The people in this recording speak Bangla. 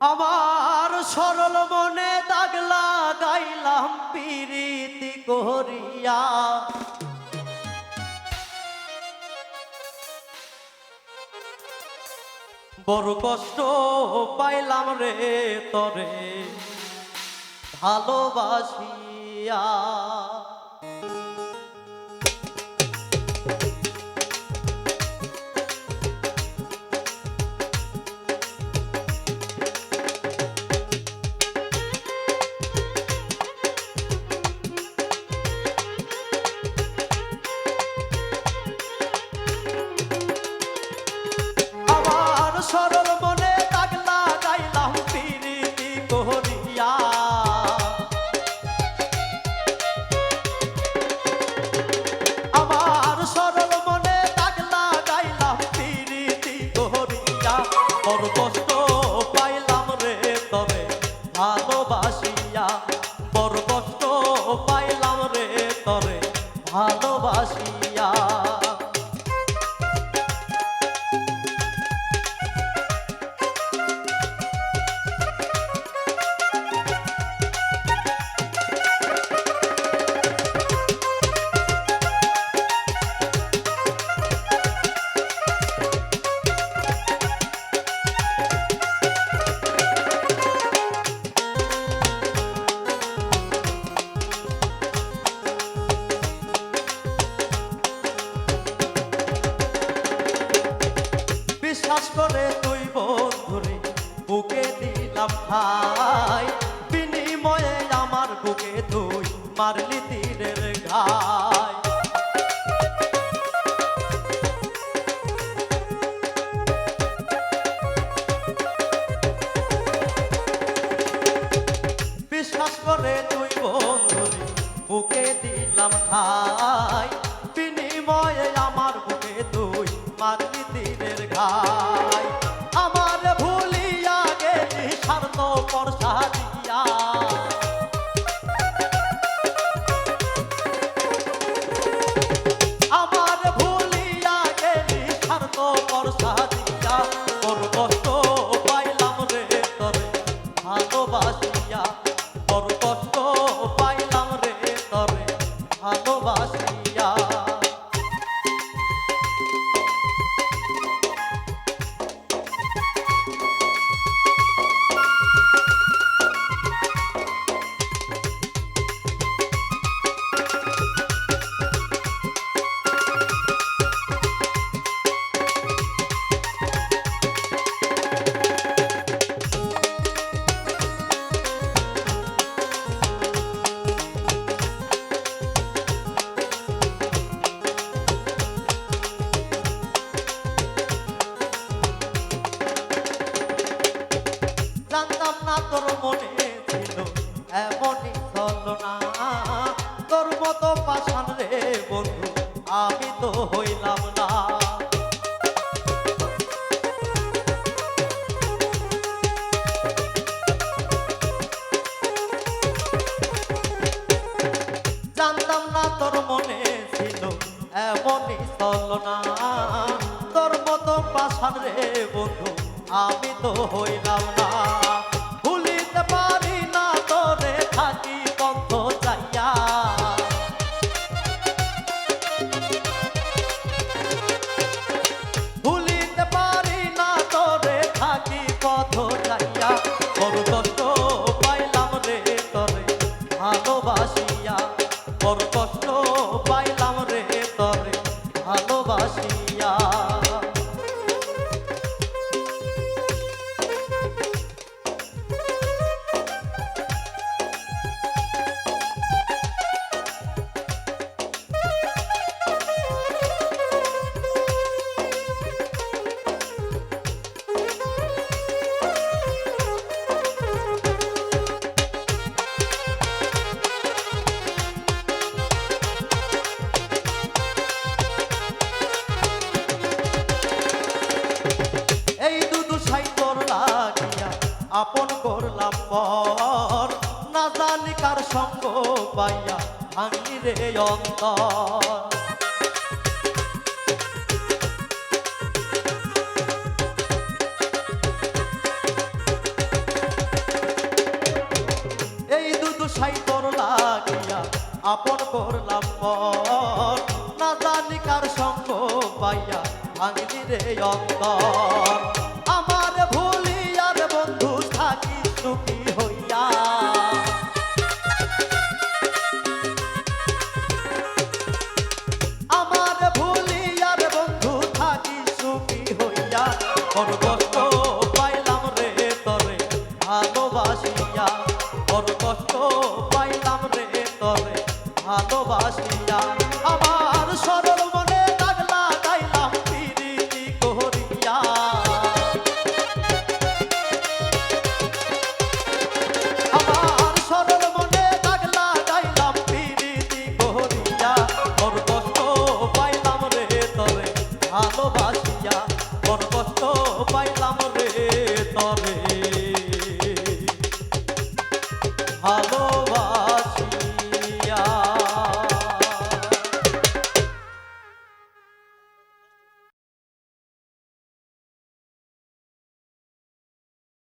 আমার সরল মনে দাগলা গাইলাম পিরিতি করিয়া। বড় কষ্ট পাইলাম রে তরে ভালোবাসিয়া। ভালোবাসিয়া। বন্ধুরে বুকে দিলাম ভাই বিনিময়ে আমার বুকে তুই মারলি তীরের বিশ্বাস করে তুই বন্ধুরে, বুকে দিলাম ভালোবাসিয়া পাশান রে বন্ধু, আমি তো হইলাম না। ভুলিতে পারি না তোরে, থাকি চাইয়া। ভুলিতে পারি না তোরে, থাকি চাইয়া। বড় কষ্ট পাইলাম রে তরে ভালোবাসিয়া। বড় কষ্ট পাইলাম রে তরে ভালোবাসিয়া আপন করলাম পর, না জানি কার সঙ্গ পাইয়া ভাঙি রে অন্তর। এই দুটো সাই তোর লাগিয়া আপন করলাম পর, না জানি কার সঙ্গ পাইয়া ভাঙি রে অন্তর। সুখী হইয়া। আমার ভুলিয়ার বন্ধু থাকি সুখী হইয়া। করব ভালোবাস।